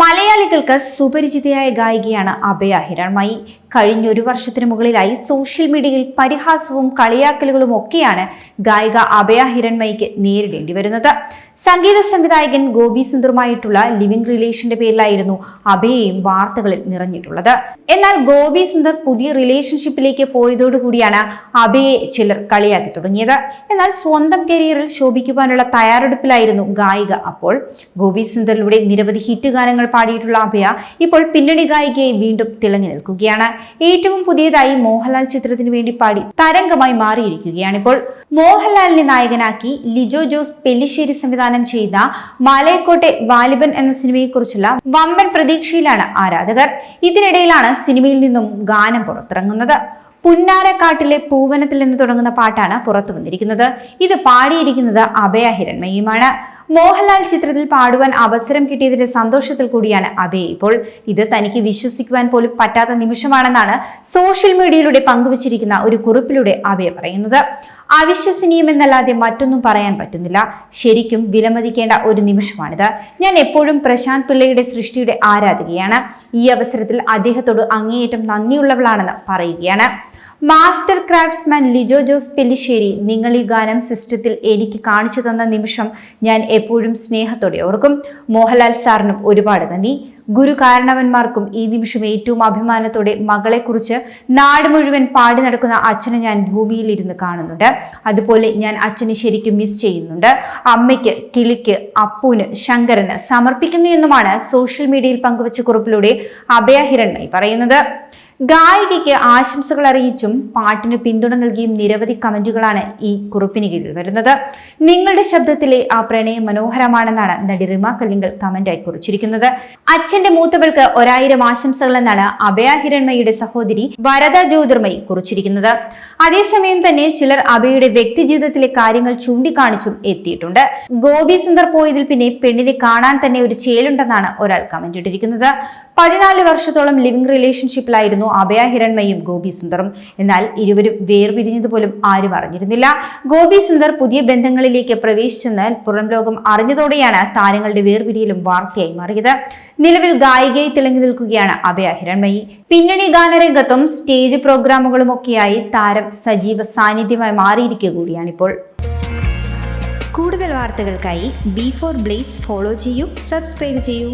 മലയാളികൾക്ക് സുപരിചിതയായ ഗായികയാണ് അഭയ ഹിരൺമയി. കഴിഞ്ഞൊരു വർഷത്തിനു മുകളിലായി സോഷ്യൽ മീഡിയയിൽ പരിഹാസവും കളിയാക്കലുകളും ഒക്കെയാണ് ഗായിക അഭയ ഹിരൺമയ്ക്ക് നേരിടേണ്ടി വരുന്നത്. സംഗീത സംവിധായകൻ ഗോപി സുന്ദറുമായിട്ടുള്ള ലിവിംഗ് റിലേഷന്റെ പേരിലായിരുന്നു അഭയയും വാർത്തകളിൽ നിറഞ്ഞിട്ടുള്ളത്. എന്നാൽ ഗോപി സുന്ദർ പുതിയ റിലേഷൻഷിപ്പിലേക്ക് പോയതോടുകൂടിയാണ് അഭയെ ചിലർ കളിയാക്കി തുടങ്ങിയത്. എന്നാൽ സ്വന്തം കരിയറിൽ ശോഭിക്കുവാനുള്ള തയ്യാറെടുപ്പിലായിരുന്നു ഗായിക അപ്പോൾ. ഗോപി സുന്ദറിലൂടെ നിരവധി ഹിറ്റ് ഗാനങ്ങൾ പാടിയിട്ടുള്ള അഭയ ഇപ്പോൾ പിന്നണി ഗായികയെ വീണ്ടും തിളങ്ങി നിൽക്കുകയാണ്. ഏറ്റവും പുതിയതായി മോഹൻലാൽ ചിത്രത്തിന് വേണ്ടി പാടി തരംഗമായി മാറിയിരിക്കുകയാണിപ്പോൾ. മോഹൻലാലിനെ നായകനാക്കി ലിജോ ജോസ് പെല്ലിശ്ശേരി സംവിധാനം ചെയ്ത മലയക്കോട്ടെ വാലിബൻ എന്ന സിനിമയെക്കുറിച്ചുള്ള വമ്പൻ പ്രതീക്ഷയിലാണ് ആരാധകർ. ഇതിനിടയിലാണ് സിനിമയിൽ നിന്നും ഗാനം പുറത്തിറങ്ങുന്നത്. പുന്നാരക്കാട്ടിലെ പൂവനത്തിൽ നിന്ന് തുടങ്ങുന്ന പാട്ടാണ് പുറത്തു വന്നിരിക്കുന്നത് ഇത് പാടിയിരിക്കുന്നത് അഭയ ഹിരൺമയുമാണ് മോഹൻലാൽ ചിത്രത്തിൽ പാടുവാൻ അവസരം കിട്ടിയതിന്റെ സന്തോഷത്തിൽ കൂടിയാണ് അബേ. ഇപ്പോൾ ഇത് തനിക്ക് വിശ്വസിക്കുവാൻ പോലും പറ്റാത്ത നിമിഷമാണെന്നാണ് സോഷ്യൽ മീഡിയയിലൂടെ പങ്കുവച്ചിരിക്കുന്ന ഒരു കുറിപ്പിലൂടെ അഭയ പറയുന്നത്. അവിശ്വസനീയമെന്നല്ലാതെ മറ്റൊന്നും പറയാൻ പറ്റുന്നില്ല. ശരിക്കും വിലമതിക്കേണ്ട ഒരു നിമിഷമാണിത്. ഞാൻ എപ്പോഴും പ്രശാന്ത് പിള്ളയുടെ സൃഷ്ടിയുടെ ആരാധികയാണ്. ഈ അവസരത്തിൽ അദ്ദേഹത്തോട് അങ്ങേയറ്റം നന്ദിയുള്ളവളാണെന്ന് പറയുകയാണ്. മാസ്റ്റർ ക്രാഫ്റ്റ്സ്മാൻ ലിജോ ജോസ് പെല്ലിശ്ശേരി നിങ്ങൾ ഈ ഗാനം സിസ്റ്റത്തിൽ എനിക്ക് കാണിച്ചു തന്ന നിമിഷം ഞാൻ എപ്പോഴും സ്നേഹത്തോടെ ഓർക്കും. മോഹൻലാൽ സാറിനും ഒരുപാട് നന്ദി. ഗുരു കാരണവന്മാർക്കും ഈ നിമിഷം ഏറ്റവും അഭിമാനത്തോടെ മകളെക്കുറിച്ച് നാട് മുഴുവൻ പാടി നടക്കുന്ന അച്ഛനെ ഞാൻ ഭൂമിയിൽ ഇരുന്ന് കാണുന്നുണ്ട്. അതുപോലെ ഞാൻ അച്ഛനെ ശരിക്കും മിസ് ചെയ്യുന്നുണ്ട്. അമ്മയ്ക്ക് കിളിക്ക് അപ്പുവിന് ശങ്കരന് സമർപ്പിക്കുന്നു എന്നുമാണ് സോഷ്യൽ മീഡിയയിൽ പങ്കുവച്ച കുറിപ്പിലൂടെ അഭയ ഹിരൺമയി പറയുന്നത്. ഗായികയ്ക്ക് ആശംസകൾ അറിയിച്ചും പാട്ടിന് പിന്തുണ നൽകിയും നിരവധി കമന്റുകളാണ് ഈ കുറിപ്പിന് കീഴിൽ വരുന്നത്. നിങ്ങളുടെ ശബ്ദത്തിലെ ആ പ്രണയം മനോഹരമാണെന്നാണ് നടി റിമ കല്ലിങ്കൽ കമന്റായി കുറിച്ചിരിക്കുന്നത്. അച്ഛന്റെ മൂത്തവൾക്ക് ഒരായിരം ആശംസകൾ എന്നാണ് അഭയ ഹിരൺമയുടെ സഹോദരി വരദ ജ്യോതിർമയി കുറിച്ചിരിക്കുന്നത്. അതേസമയം തന്നെ ചിലർ അഭയുടെ വ്യക്തി ജീവിതത്തിലെ കാര്യങ്ങൾ ചൂണ്ടിക്കാണിച്ചും എത്തിയിട്ടുണ്ട്. ഗോപി സുന്ദർ പോയതിൽ പിന്നെ പെണ്ണിനെ കാണാൻ തന്നെ ഒരു ചേലുണ്ടെന്നാണ് ഒരാൾ കമന്റ് ഇട്ടിരിക്കുന്നത്. പതിനാല് വർഷത്തോളം ലിവിംഗ് റിലേഷൻഷിപ്പിലായിരുന്നു അഭയ ഹിരൺമയും ഗോപി സുന്ദറും. എന്നാൽ ഇരുവരും വേർപിരിഞ്ഞത് പോലും ആരും അറിഞ്ഞിരുന്നില്ല. ഗോപി സുന്ദർ പുതിയ ബന്ധങ്ങളിലേക്ക് പ്രവേശിച്ചെന്ന് പുറം ലോകം അറിഞ്ഞതോടെയാണ് താരങ്ങളുടെ വേർപിരിയിലും വാർത്തയായി മാറിയത്. നിലവിൽ ഗായികയായി തിളങ്ങി നിൽക്കുകയാണ് അഭയ ഹിരൺമയി. പിന്നണി ഗാനരംഗത്തും സ്റ്റേജ് പ്രോഗ്രാമുകളും ഒക്കെയായി താരം സജീവ സാന്നിധ്യമായി മാറിയിരിക്കുക കൂടിയാണിപ്പോൾ. കൂടുതൽ വാർത്തകൾക്കായി ബി ഫോർ ബ്ലേസ് ഫോളോ ചെയ്യൂ സബ്സ്ക്രൈബ് ചെയ്യൂ.